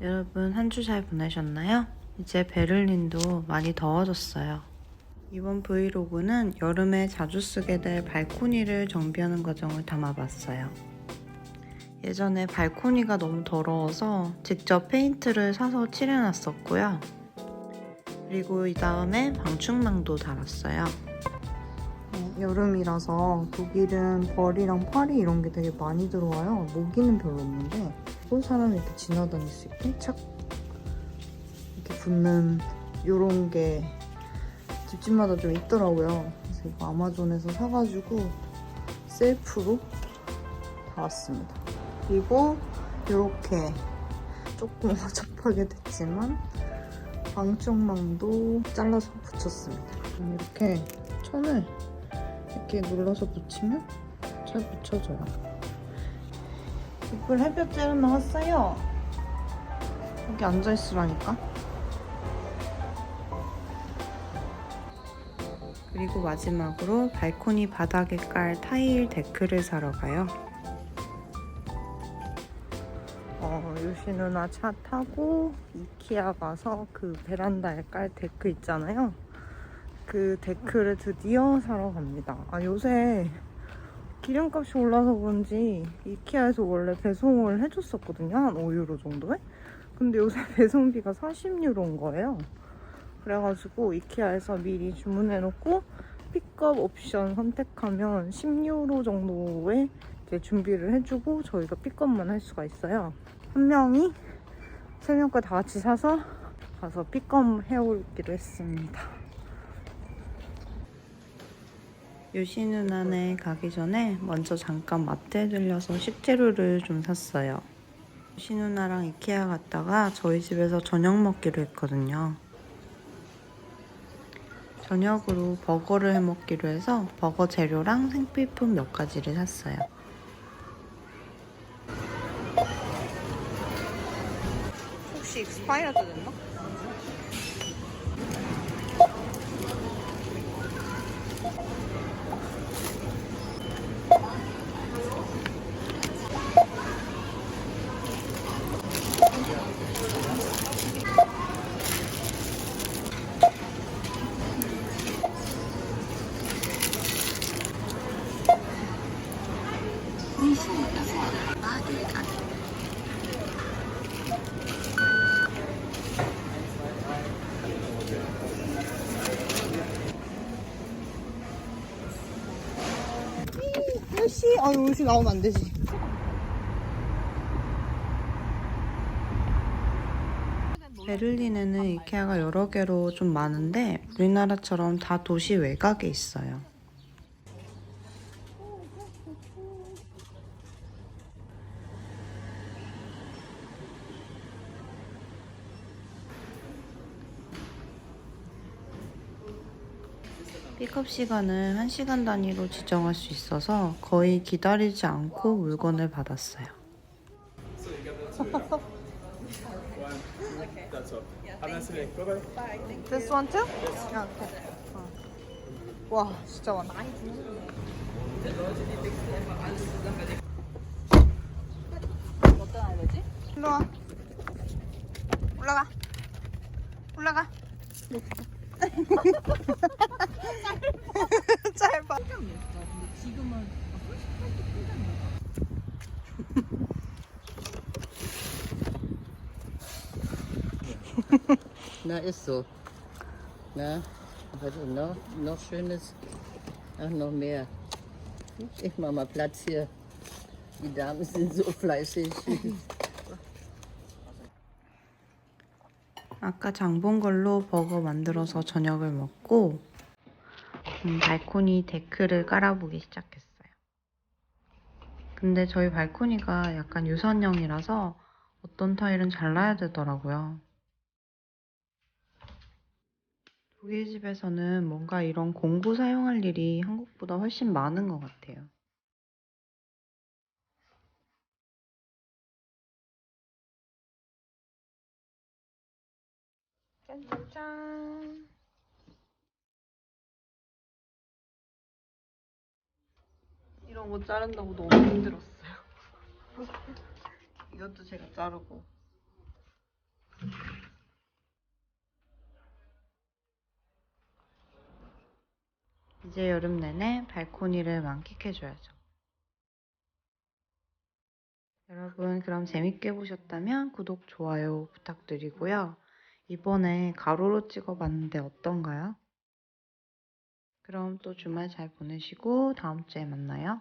여러분 한 주 잘 보내셨나요? 이제 베를린도 많이 더워졌어요. 이번 브이로그는 여름에 자주 쓰게 될 발코니를 정비하는 과정을 담아봤어요. 예전에 발코니가 너무 더러워서 직접 페인트를 사서 칠해놨었고요. 그리고 이 다음에 방충망도 달았어요. 어, 여름이라서 독일은 벌이랑 파리 이런 게 되게 많이 들어와요. 모기는 별로 없는데 또 사람이 이렇게 지나다닐 수 있게 착 이렇게 붙는 이런 게 집집마다 좀 있더라고요. 그래서 이거 아마존에서 사가지고 셀프로 달았습니다. 그리고 이렇게 조금 허접하게 됐지만 방충망도 잘라서 붙였습니다. 이렇게 천을 이렇게 눌러서 붙이면 잘 붙여져요. 이불 햇볕쬐는 나왔어요. 여기 앉아있으라니까. 그리고 마지막으로 발코니 바닥에 깔 타일 데크를 사러 가요. 어, 유시 누나 차 타고 이키아 가서 그 베란다에 깔 데크 있잖아요. 그 데크를 드디어 사러 갑니다. 아, 요새 기름값이 올라서 그런지 이키아에서 원래 배송을 해줬었거든요. 한 5유로 정도에. 근데 요새 배송비가 40유로인 거예요. 그래가지고 이키아에서 미리 주문해놓고 픽업 옵션 선택하면 10유로 정도에 이제 준비를 해주고 저희가 픽업만 할 수가 있어요. 한 명이 세명거다 같이 사서 가서 픽업 해오기로 했습니다. 유시 누나네 가기 전에 먼저 잠깐 마트에 들려서 식재료를 좀 샀어요. 유시 누나랑 이케아 갔다가 저희 집에서 저녁 먹기로 했거든요. 저녁으로 버거를 해 먹기로 해서 버거 재료랑 생필품 몇 가지를 샀어요. 혹시 익스파이어드 됐나? 요시, 아 요시 나오면 안 되지. 베를린에는 이케아가 여러 개로 좀 많은데 우리나라처럼 다 도시 외곽에 있어요. 픽업 시간은 1시간 단위로 지정할 수 있어서 거의 기다리지 않고 물건을 받았어요. This one too? 어. 와, 진짜 많아. 어떤? 일로 와. 올라가. 올라가. 짧아. Na, ist so. Na, was noch, noch Schönes? Ach, noch mehr. Ich mach mal Platz hier. Die Damen sind so fleißig. 아까 장 본 걸로 버거 만들어서 저녁을 먹고 음, 발코니 데크를 깔아보기 시작했어요. 근데 저희 발코니가 약간 유선형이라서 어떤 타일은 잘라야 되더라고요. 독일 집에서는 뭔가 이런 공구 사용할 일이 한국보다 훨씬 많은 것 같아요. 짠짠짠. 이런 거 자른다고 너무 힘들었어요. 이것도 제가 자르고. 이제 여름 내내 발코니를 만끽해줘야죠. 여러분, 그럼 재밌게 보셨다면 구독, 좋아요 부탁드리고요. 이번에 가로로 찍어봤는데 어떤가요? 그럼 또 주말 잘 보내시고 다음 주에 만나요.